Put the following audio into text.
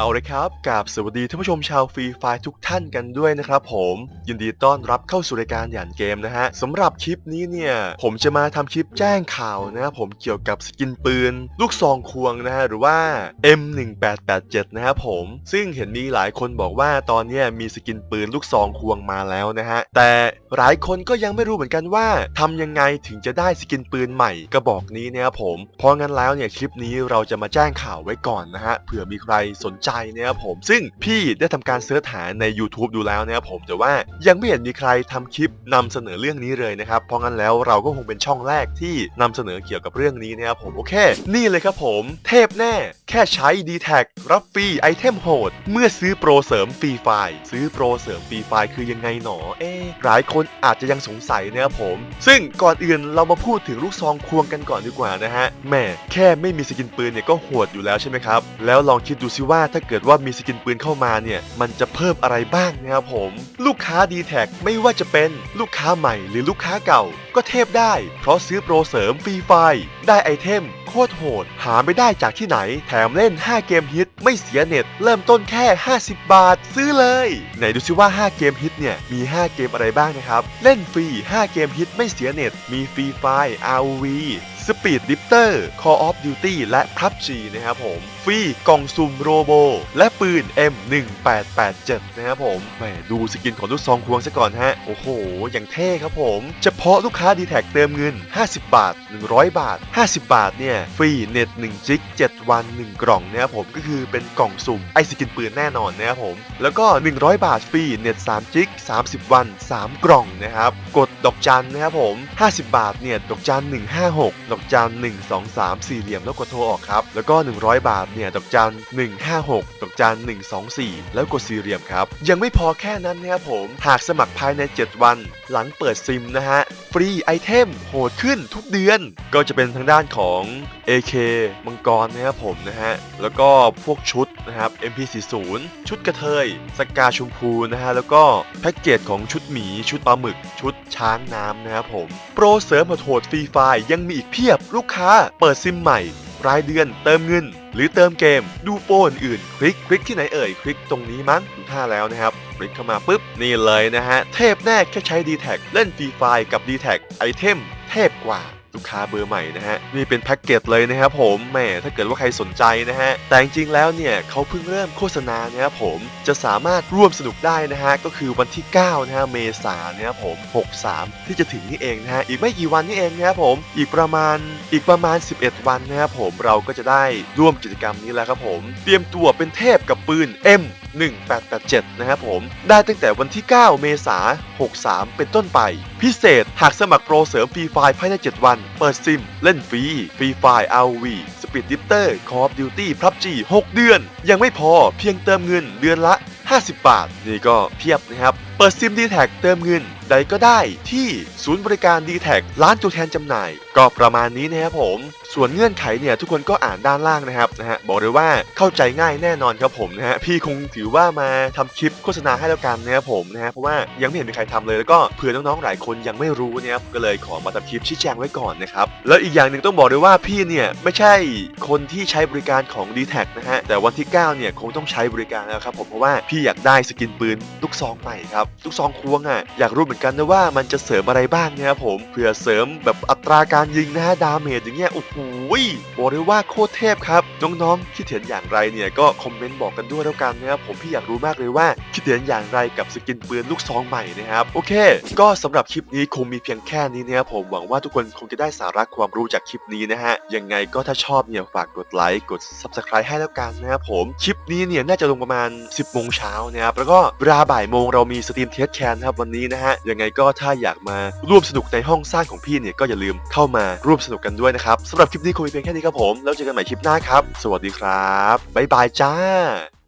เอาเลยครับกับสวัสดีท่านผู้ชมชาวฟรีไฟล์ทุกท่านกันด้วยนะครับผมยินดีต้อนรับเข้าสู่รายการหยานเกมนะฮะสำหรับคลิปนี้เนี่ยผมจะมาทำคลิปแจ้งข่าวนะผมเกี่ยวกับสกินปืน ลูกซองควงนะฮะหรือว่า M1887 นะครับผมซึ่งเห็นมีหลายคนบอกว่าตอนนี้มีสกินปืนลูกซองควงมาแล้วนะฮะแต่หลายคนก็ยังไม่รู้เหมือนกันว่าทำยังไงถึงจะได้สกินปืนใหม่กระบอกนี้นะครับผมเพราะงั้นแล้วเนี่ยคลิปนี้เราจะมาแจ้งข่าวไว้ก่อนนะฮะเผื่อมีใครสนใจนะครับผม ซึ่งพี่ได้ทำการเสิร์ชหาใน YouTube ดูแล้วนะครับผมแต่ว่ายังไม่เห็นมีใครทำคลิปนำเสนอเรื่องนี้เลยนะครับ เพราะงั้นแล้วเราก็คงเป็นช่องแรกที่นำเสนอเกี่ยวกับเรื่องนี้นะครับผมโอเค นี่เลยครับผม เทพแน่ แค่ใช้ d t แทรับฟรีไอเทมโหด เมื่อซื้อโปรเสริมฟรีไฟล์ ซื้อโปรเสริมฟรีไฟล์คือยังไงหนอ เอ๊หลายคนอาจจะยังสงสัยนะครับผม ซึ่งก่อนอื่นเรามาพูดถึงลูกซองควงกันก่อนดีกว่านะฮะแหม่แค่ไม่มีสกินปืนเนี่ยก็โหดอยู่แล้วใช่ไหมครับ แล้วลองคิดดูซิว่าถ้าเกิดว่ามีสกินปืนเข้ามาเนี่ยมันจะเพิ่มอะไรบ้างนะครับผม ลูกค้า d t แทไม่ว่าจะเป็นลูกค้าใหม่หรือลูกค้าเก่า ก็เทพได้ เพราะซื้อโปรเสริมฟรีไฟล์ได้ไอเทมโคตรโหด หาไม่ได้จากที่ไหนแถมเล่น 5 เกมฮิต ไม่เสียเน็ต เริ่มต้นแค่ 50 บาท ซื้อเลย ไหนดูซิว่า 5 เกมฮิตเนี่ย มี 5 เกมอะไรบ้างนะครับ เล่นฟรี 5 เกมฮิตไม่เสียเน็ต มีฟรีไฟล์ ROV Speed Lifter Call of Duty และ PUBG นะครับผมฟรีกล่องซุ่มโรโบ และปืน M1887 นะครับผมแหมดูสกินของลูกซองควงซะก่อนฮะ โอ้โห อย่างเท่ครับผม เฉพาะลูกค้า d t แท็เติมเงิน 50 บาท 100 บาท 50 บาทเนี่ย ฟรีเน็ต1จิก7 วัน 1 กล่องนะครับผมก็คือเป็นกล่องสุ่มไอสกินปืนแน่นอนนะครับผม แล้วก็ 100 บาทฟรีเน็ต3จิก30 วัน 3 กล่องนะครับ กดดอกจันนะครับผม 50 บาทเนี่ยดอกจัน156ดอกจัน123สี่เหลี่ยมแล้วกดโทรออกครับ แล้วก็ 100 บาทเนี่ยดอกจัน156 ดอกจัน124 แล้วกดสี่เหลี่ยมครับ ยังไม่พอแค่นั้นนะครับผม หากสมัครภายใน 7 วัน หลังเปิดซิมนะฮะ ฟรีไอเทมโหดขึ้นทุกเดือน ก็จะเป็นทางด้านของ AK มังกรนะครับผมนะฮะ แล้วก็พวกชุดนะครับ MP40 ชุดกระเทย สกาชมพูนะฮะ แล้วก็แพ็กเกจของชุดหมี ชุดปลาหมึก ชุดช้างน้ำนะครับผม โปรเสริมโหดฟรีไฟยังมีอีกเพีียบลูกค้า เปิดซิมใหม่ รายเดือน เติมเงิน หรือเติมเกม ดูโปรอื่น คลิกคลิกที่ไหนเอ่ย คลิกตรงนี้มั้งดูท่าแล้วนะครับ คลิกเข้ามาปุ๊บ นี่เลยนะฮะ เทพแน่แค่ใช้ d t แทเล่นฟรีไฟกับ d t แทไอเทมเทพกว่า ลูกค้าเบอร์ใหม่นะฮะนี่เป็นแพ็กเกจเลยนะครับผมแหมถ้าเกิดว่าใครสนใจนะฮะแต่จริงๆแล้วเนี่ยเขาเพิ่งเริ่มโฆษณานะครับผมจะสามารถร่วมสนุกได้นะฮะก็คือวันที่ 9 นะฮะเมษายนนะครับผม 63 ที่จะถึงนี่เองนะฮะอีกไม่กี่วันนี่เองนะครับผมอีกประมาณอีกประมาณ 11 วันนะครับผมเราก็จะได้ร่วมกิจกรรมนี้แล้วครับผมเตรียมตัวเป็นเทพกับปืน M 1887 นะครับผมได้ตั้งแต่วันที่ 9 เมษายน 63 เป็นต้นไป พิเศษหากสมัครโปรเสริมฟรีไฟล์ภายใน 7 วันเปิดซิม เล่นฟรี ฟรีไฟล์ ROV Speed Lifter Call of Duty PUBG 6เดือน ยังไม่พอเพียงเติมเงินเดือนละ 50 บาท นี่ก็เพียบนะครับ เปิดซิมดีแท็กเติมเงิน ใดก็ได้ที่ศูนย์บริการ d t แทร้านตัวแทนจำหน่าย ก็ประมาณนี้นะครับผม ส่วนเงื่อนไขเนี่ยทุกคนก็อ่านด้านล่างนะครับนะฮะบอกเลยว่าเข้าใจง่ายแน่นอนครับผมนะฮะพี่คงถือว่ามาทำคลิปโฆษณาให้แล้วกันนะครับผมนะฮะเพราะว่ายังไม่เห็นมีใครทำเลยแล้วก็เผื่อน้องๆหลายคนยังไม่รู้นะครับก็เลยขอมาทำคลิปชี้แจงไว้ก่อนนะครับแล้วอีกอย่างหนึ่งต้องบอกเลยว่าพี่เนี่ยไม่ใช่คนที่ใช้บริการของ d t แทนะฮะแต่วันที่ 9 เนี่ยคงต้องใช้บริการแล้วครับผมเพราะว่าพี่อยากได้สกินปืนลูกซองใหม่ครับลูกซองควงอะอยากรู้เหมือนกันนะว่ามันจะเสริมอะไรบ้างนะครับผมเผื่อเสริมแบบอัตราการยิงนะฮะดาเมจอย่างเงี้ยโอ้โหบอกเลยว่าโคตรเทพครับ น้องๆคิดเห็นอย่างไรเนี่ยก็คอมเมนต์บอกกันด้วยแล้วกันนะครับผมพี่อยากรู้มากเลยว่าคิดเห็นอย่างไรกับสกินปืนลูกซองใหม่นะครับโอเค ก็สำหรับคลิปนี้คงมีเพียงแค่นี้นะครับผมหวังว่าทุกคนคงจะได้สาระความรู้จากคลิปนี้นะฮะยังไงก็ถ้าชอบเนี่ยฝากกดไลค์กด subscribe ให้แล้วกันนะครับผมคลิปนี้เนี่ยน่าจะลงประมาณ 10โมงเช้านะครับแล้วก็เวลาบ่ายโมงเรามีสตรีมเทสแคนครับวันนี้นะฮะยังไงก็ถ้าอยากมาร่วมสนุกในห้องสร้างของพี่เนี่ยก็อย่าลืมเข้ามาร่วมสนุกกันด้วยนะครับสำหรับคลิปนี้คงมีเพียงแค่นี้ครับผม แล้วเจอกันใหม่คลิปหน้าครับ สวัสดีครับบ๊ายบายจ้า